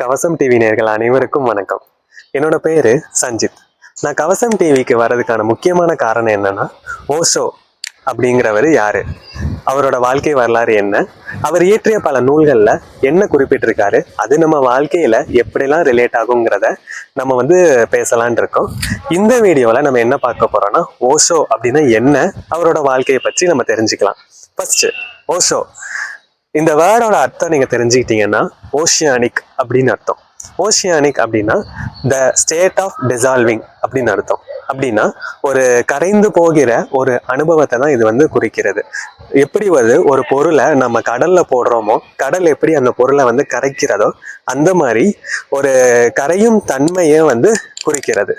கவசம் டிவி நேர்கள் அனைவருக்கும் வணக்கம். என்னோட பேரு சஞ்சித். நான் கவசம் டிவிக்கு வர்றதுக்கான முக்கியமான காரணம் என்னன்னா ஓஷோ அப்படிங்கிறவர் யாரு? அவரோட வாழ்க்கை வரலாறு என்ன? அவர் இயற்றிய பல நூல்களில் என்ன குறிப்பிட்டிருக்காரு? அது நம்ம வாழ்க்கையில எப்படிலாம் ரிலேட் ஆகுங்கிறத நம்ம வந்து பேசலான் இருக்கோம். இந்த வீடியோவில் நம்ம என்ன பார்க்க போறோம்னா ஓஷோ அப்படின்னா என்ன? அவரோட வாழ்க்கையை பற்றி நம்ம தெரிஞ்சுக்கலாம். ஃபர்ஸ்ட் ஓஷோ. இந்த வேர்டோட அர்த்தம் நீங்கள் தெரிஞ்சுக்கிட்டீங்கன்னா ஓஷியானிக் அப்படின்னு அர்த்தம். ஓஷியானிக் அப்படின்னா த ஸ்டேட் ஆஃப் டிசால்விங் அப்படின்னு அர்த்தம். அப்படின்னா ஒரு கரைந்து போகிற ஒரு அனுபவத்தை தான் இது வந்து குறிக்கிறது. எப்படி வந்து ஒரு பொருளை நம்ம கடல்ல போடுறோமோ கடல் எப்படி அந்த பொருளை வந்து கரைக்கிறதோ அந்த மாதிரி ஒரு கரையும் தன்மையை வந்து குறிக்கிறது.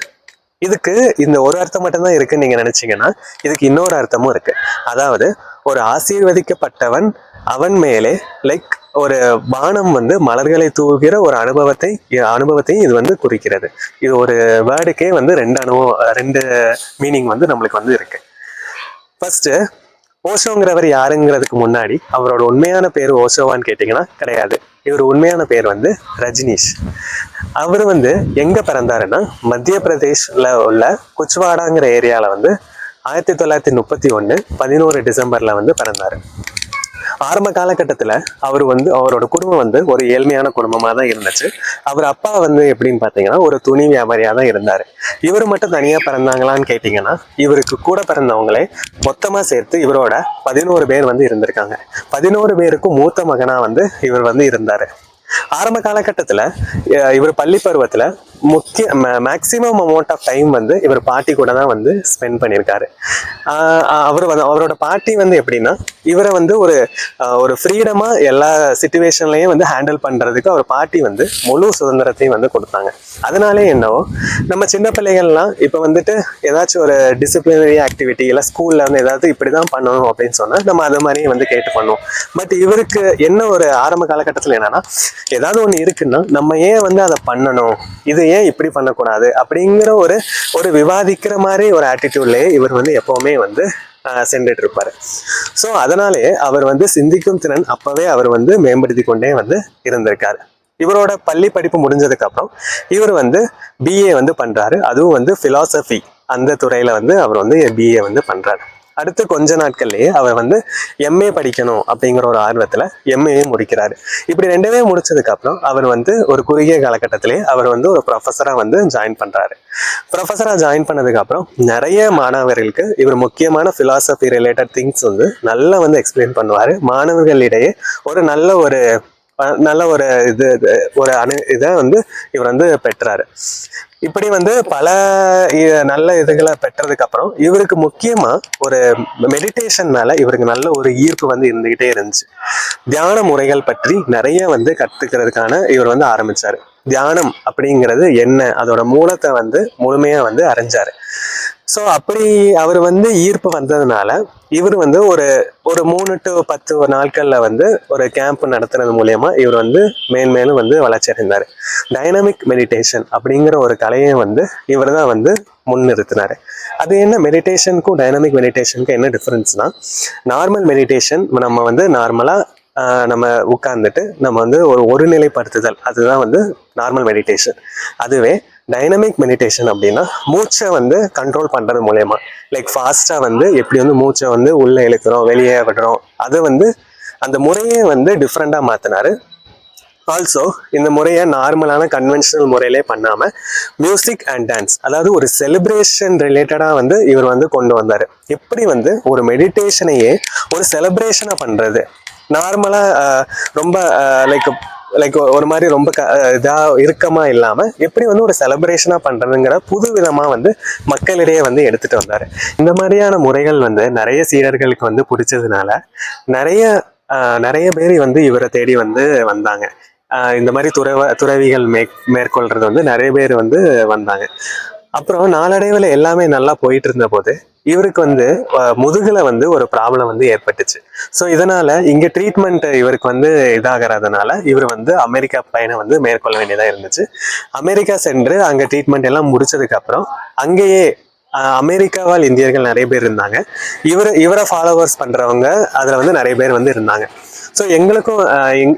இதுக்கு இந்த ஒரு அர்த்தம் மட்டும்தான் இருக்குன்னு நீங்க நினைச்சீங்கன்னா இதுக்கு இன்னொரு அர்த்தமும் இருக்கு. அதாவது ஒரு ஆசீர்வதிக்கப்பட்டவன் அவன் மேலே லைக் ஒரு பானம் வந்து மலர்களை தூவுகிற ஒரு அனுபவத்தை அனுபவத்தையும் இது வந்து குறிக்கிறது. இது ஒரு வேர்டுக்கே வந்து ரெண்டு அனுபவம் ரெண்டு மீனிங் வந்து நம்மளுக்கு வந்து இருக்கு. ஃபர்ஸ்ட் ஓஷோங்கிறவர் யாருங்கிறதுக்கு முன்னாடி அவரோட உண்மையான பேர் ஓஷோவான்னு கேட்டிங்கன்னா கிடையாது. இவர் உண்மையான பேர் வந்து ரஜினீஷ். அவர் வந்து எங்க பிறந்தாருன்னா மத்திய பிரதேஷ்ல உள்ள குச்வாடாங்கிற ஏரியால வந்து ஆயிரத்தி தொள்ளாயிரத்தி முப்பத்தி ஒன்று பதினோரு டிசம்பர்ல வந்து பிறந்தாரு. ஆரம்ப காலகட்டத்தில் அவர் வந்து அவரோட குடும்பம் வந்து ஒரு ஏழ்மையான குடும்பமாக தான் இருந்துச்சு. அவர் அப்பா வந்து எப்படின்னு பார்த்தீங்கன்னா ஒரு துணி வியாபாரியாக தான் இருந்தார். இவர் மட்டும் தனியாக பிறந்தாங்களான்னு கேட்டிங்கன்னா இவருக்கு கூட பிறந்தவங்களே மொத்தமாக சேர்த்து இவரோட பதினோரு பேர் வந்து இருந்திருக்காங்க. பதினோரு பேருக்கும் மூத்த மகனாக வந்து இவர் வந்து இருந்தார். ஆரம்ப காலகட்டத்தில் இவர் பள்ளி பருவத்தில் முக்கிய மேக்சிமம் அமௌண்ட் ஆஃப் டைம் வந்து இவர் பாட்டி கூட தான் வந்து ஸ்பெண்ட் பண்ணியிருக்காரு அவர் வந்து அவரோட பாட்டி வந்து எப்படின்னா இவரை வந்து ஒரு ஒரு ஃப்ரீடமாக எல்லா சுச்சுவேஷன்லையும் வந்து ஹேண்டில் பண்ணுறதுக்கு அவர் பாட்டி வந்து முழு சுதந்திரத்தையும் வந்து கொடுத்தாங்க. அதனாலே என்னவோ நம்ம சின்ன பிள்ளைகள்லாம் இப்போ வந்துட்டு ஏதாச்சும் ஒரு டிசிப்ளினரி ஆக்டிவிட்டி இல்லை ஸ்கூலில் வந்து ஏதாவது இப்படி தான் பண்ணணும் அப்படின்னு சொன்னால் நம்ம அது மாதிரியே வந்து கேட்டு பண்ணுவோம். பட் இவருக்கு என்ன ஒரு ஆரம்ப காலகட்டத்தில் என்னன்னா ஏதாவது ஒன்று இருக்குன்னா நம்ம ஏன் வந்து அதை பண்ணணும்? இது ஏன் இப்படி பண்ணக்கூடாது அப்படிங்கிற ஒரு ஒரு விவாதிக்கிற மாதிரி ஒரு ஆட்டிடியூட்லேயே இவர் வந்து எப்போவுமே வந்து சென்றுட்டு இருப்பாரு ஸோ அதனாலே அவர் வந்து சிந்திக்கும் திறன் அப்பவே அவர் வந்து மேம்படுத்தி கொண்டே வந்து இருந்திருக்காரு. இவரோட பள்ளி படிப்பு முடிஞ்சதுக்கு அப்புறம் இவர் வந்து பிஏ வந்து பண்றாரு. அதுவும் வந்து பிலாசபி அந்த துறையில வந்து அவர் வந்து பிஏ வந்து பண்றாரு. அடுத்து கொஞ்ச நாட்கள்லேயே அவர் வந்து எம்ஏ படிக்கணும் அப்படிங்கிற ஒரு ஆர்வத்தில் எம்ஏ முடிக்கிறாரு. இப்படி ரெண்டுமே முடிச்சதுக்கப்புறம் அவர் வந்து ஒரு குறுகிய காலகட்டத்திலே அவர் வந்து ஒரு ப்ரொஃபஸராக வந்து ஜாயின் பண்ணுறாரு ப்ரொஃபஸராக ஜாயின் பண்ணதுக்கப்புறம் நிறைய மாணவர்களுக்கு இவர் முக்கியமான ஃபிலாசபி ரிலேட்டட் திங்ஸ் வந்து நல்லா வந்து எக்ஸ்பிளைன் பண்ணுவார். மாணவர்களிடையே ஒரு நல்ல ஒரு நல்ல ஒரு இது இது, ஒரு அணு இதை வந்து இவர் வந்து பெற்றாரு. இப்படி வந்து பல நல்ல இதுகளை பெற்றதுக்கு அப்புறம் இவருக்கு முக்கியமா ஒரு மெடிடேஷன் மேல இவருக்கு நல்ல ஒரு ஈர்ப்பு வந்து இருந்துகிட்டே இருந்துச்சு. தியான முறைகள் பற்றி நிறைய வந்து கத்துக்கிறதுக்கான இவர் வந்து ஆரம்பிச்சாரு. தியானம் அப்படிங்கிறது என்ன? அதோட மூலத்தை வந்து முழுமையா வந்து அறிஞ்சாரு. ஸோ அப்படி அவர் வந்து ஈர்ப்பு வந்ததுனால இவர் வந்து ஒரு ஒரு மூணு டு பத்து நாட்களில் வந்து ஒரு கேம்ப் நடத்துறது மூலயமா இவர் வந்து மேன்மேலும் வந்து வளர்ச்சி அடைந்தார். டைனமிக் மெடிடேஷன் அப்படிங்கிற ஒரு கலையை வந்து இவர் தான் வந்து முன்னிறுத்தினார். அது என்ன மெடிடேஷனுக்கும் டைனமிக் மெடிடேஷனுக்கும் என்ன டிஃப்ரென்ஸ்னால் நார்மல் மெடிடேஷன் நம்ம வந்து நார்மலாக நம்ம உட்கார்ந்துட்டு நம்ம வந்து ஒரு ஒருநிலைப்படுத்துதல் அதுதான் வந்து நார்மல் மெடிடேஷன் அதுவே டைனமிக் மெடிடேஷன் அப்படின்னா மூச்சை வந்து கண்ட்ரோல் பண்ணுறது மூலயமா. லைக் ஃபாஸ்ட்டாக வந்து எப்படி வந்து மூச்சை வந்து உள்ளே இழுக்கிறோம் வெளியே விடுறோம் அது வந்து அந்த முறையே வந்து டிஃப்ரெண்ட்டாக மாற்றினாரு ஆல்சோ இந்த முறையை நார்மலான கன்வென்ஷனல் முறையிலே பண்ணாமல் மியூசிக் அண்ட் டான்ஸ் அதாவது ஒரு செலிப்ரேஷன் ரிலேட்டடாக வந்து இவர் வந்து கொண்டு வந்தார். எப்படி வந்து ஒரு மெடிடேஷனையே ஒரு செலிப்ரேஷனாக பண்ணுறது நார்மலாக ரொம்ப லைக் லைக் ஒரு மாதிரி ரொம்ப க இதாக இறுக்கமாக இல்லாமல் எப்படி வந்து ஒரு செலப்ரேஷனாக பண்ணுறதுங்கிற புது விதமாக வந்து மக்களிடையே வந்து எடுத்துகிட்டு வந்தார். இந்த மாதிரியான முறைகள் வந்து நிறைய சீடர்களுக்கு வந்து பிடிச்சதுனால நிறைய நிறைய பேர் வந்து இவரை தேடி வந்து வந்தாங்க. இந்த மாதிரி துறவ துறவிகள் மே மேற்கொள்றது வந்து நிறைய பேர் வந்து வந்தாங்க. அப்புறம் நாளடைவில் எல்லாமே நல்லா போயிட்டு இருந்த போது இவருக்கு வந்து முதுகில் வந்து ஒரு ப்ராப்ளம் வந்து ஏற்பட்டுச்சு. ஸோ இதனால் இங்கே ட்ரீட்மெண்ட் இவருக்கு வந்து இதாகிறதுனால இவர் வந்து அமெரிக்கா பயணம் வந்து மேற்கொள்ள வேண்டியதாக இருந்துச்சு. அமெரிக்கா சென்று அங்கே ட்ரீட்மெண்ட் எல்லாம் முடிச்சதுக்கப்புறம் அங்கேயே அமெரிக்காவால் இந்தியர்கள் நிறைய பேர் இருந்தாங்க. இவரை இவரை ஃபாலோவர்ஸ் பண்ணுறவங்க அதில் வந்து நிறைய பேர் வந்து இருந்தாங்க. ஸோ எங்களுக்கும்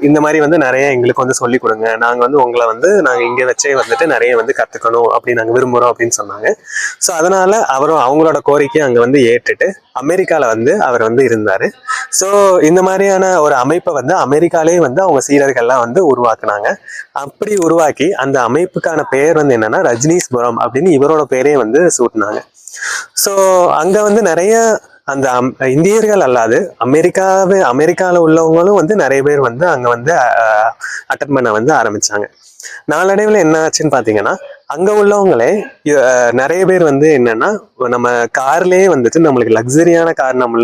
இந்த மாதிரி வந்து நிறைய எங்களுக்கு வந்து சொல்லி கொடுங்க. நாங்கள் வந்து உங்களை வந்து நாங்கள் இங்கே வச்சே வந்துட்டு நிறைய வந்து கற்றுக்கணும் அப்படின்னு நாங்கள் விரும்புகிறோம் அப்படின்னு சொன்னாங்க. ஸோ அதனால அவரும் அவங்களோட கோரிக்கையை அங்கே வந்து ஏற்றுட்டு அமெரிக்காவில் வந்து அவர் வந்து இருந்தார். ஸோ இந்த மாதிரியான ஒரு அமைப்பை வந்து அமெரிக்காலே வந்து அவங்க சீடர்கள்லாம் வந்து உருவாக்குனாங்க. அப்படி உருவாக்கி அந்த அமைப்புக்கான பெயர் வந்து என்னன்னா ரஜினீஸ்புரம் அப்படின்னு இவரோட பேரே வந்து சூட்டினாங்க. ஸோ அங்கே வந்து நிறைய அந்த அம்- இந்தியர்கள் அல்லாது அமெரிக்காவே அமெரிக்காவில் உள்ளவங்களும் வந்து நிறைய பேர் வந்து அங்கே வந்து அட்டன் பண்ண வந்து ஆரம்பிச்சாங்க. நாளடைவில் என்ன ஆச்சுன்னு பார்த்தீங்கன்னா அங்கே உள்ளவங்களே நிறைய பேர் வந்து என்னன்னா நம்ம கார்லேயே வந்துட்டு நம்மளுக்கு லக்ஸரியான கார் நம்ம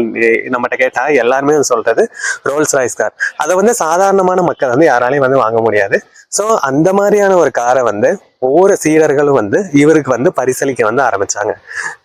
நம்மகிட்ட கேட்டால் எல்லாருமே வந்து சொல்றது ரோல்ஸ் ராய்ஸ் கார். அதை வந்து சாதாரணமான மக்கள் வந்து யாராலையும் வந்து வாங்க முடியாது. ஸோ அந்த மாதிரியான ஒரு காரை வந்து ஒவ்வொரு சீடர்களும் வந்து இவருக்கு வந்து பரிசளிக்க வந்து ஆரம்பிச்சாங்க.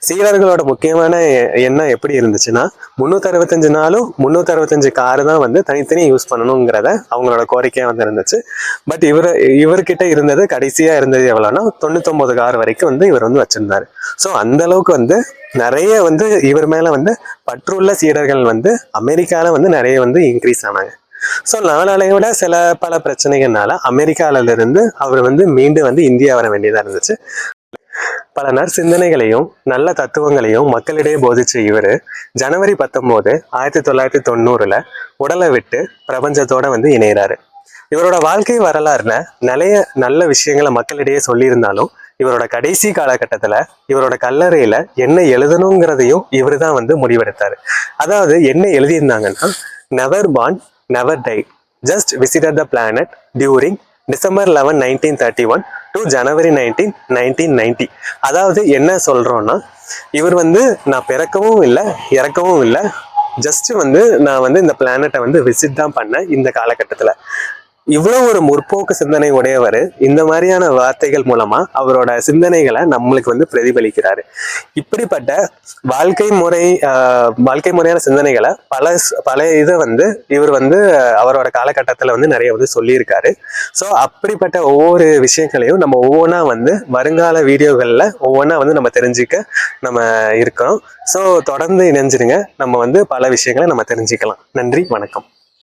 சீடர்களோட முக்கியமான எ- எண்ணம் எப்படி இருந்துச்சுன்னா முந்நூற்றி அறுபத்தஞ்சு நாளும் முந்நூற்றி அறுபத்தஞ்சு காரு தான் வந்து தனித்தனி யூஸ் பண்ணணுங்கிறத அவங்களோட கோரிக்கையாக வந்து இருந்துச்சு. பட் இவர் இவர்கிட்ட இருந்தது கடைசியாக இருந்தது எவ்வளோன்னா தொண்ணூத்தொம்பது கார் வரைக்கும் வந்து இவர் வந்து வச்சிருந்தாரு. ஸோ அந்த அளவுக்கு வந்து நிறைய வந்து இவர் மேலே வந்து பற்றுள்ள சீடர்கள் வந்து அமெரிக்காவில் வந்து நிறைய வந்து இன்க்ரீஸ் ஆனாங்க. ஸோ நாளடைவில் சில பல பிரச்சனைகள்னால அமெரிக்கால இருந்து அவர் வந்து மீண்டும் வந்து இந்தியா வர வேண்டியதாக இருந்துச்சு. பல நற்சிந்தனைகளையும் நல்ல தத்துவங்களையும் மக்களிடையே போதிச்ச இவர் ஜனவரி பத்தொம்போது ஆயிரத்தி தொள்ளாயிரத்தி தொண்ணூறுல உடலை விட்டு பிரபஞ்சத்தோட வந்து இணைகிறாரு இவரோட வாழ்க்கை வரலாறுல நிறைய நல்ல விஷயங்களை மக்களிடையே சொல்லியிருந்தாலும் இவரோட கடைசி காலகட்டத்துல இவரோட கல்லறையில என்ன எழுதணுங்கிறதையும் இவர் தான் வந்து முடிவெடுத்தாரு. அதாவது என்ன எழுதியிருந்தாங்கன்னா never born never die just visit the planet during December eleven nineteen thirty one to January nineteen nineteen ninety அதாவது என்ன சொல்கிறோன்னா இவர் வந்து நான் பிறக்கவும் இல்லை இறக்கவும் இல்லை. ஜஸ்ட் வந்து நான் வந்து இந்த பிளானட்டை வந்து விசிட் தான் பண்ணேன் இந்த காலகட்டத்தில். இவ்வளோ ஒரு முற்போக்கு சிந்தனை உடையவர் இந்த மாதிரியான வார்த்தைகள் மூலமா அவரோட சிந்தனைகளை நம்மளுக்கு வந்து பிரதிபலிக்கிறாரு. இப்படிப்பட்ட வாழ்க்கை முறை வாழ்க்கை முறையான சிந்தனைகளை பல பல இதை வந்து இவர் வந்து அவரோட காலகட்டத்தில் வந்து நிறைய வந்து சொல்லியிருக்காரு. ஸோ அப்படிப்பட்ட ஒவ்வொரு விஷயங்களையும் நம்ம ஒவ்வொன்றா வந்து வருங்கால வீடியோகளில் ஒவ்வொன்றா வந்து நம்ம தெரிஞ்சுக்க நம்ம இருக்கோம். ஸோ தொடர்ந்து இணைஞ்சிருங்க. நம்ம வந்து பல விஷயங்களை நம்ம தெரிஞ்சுக்கலாம். நன்றி வணக்கம்.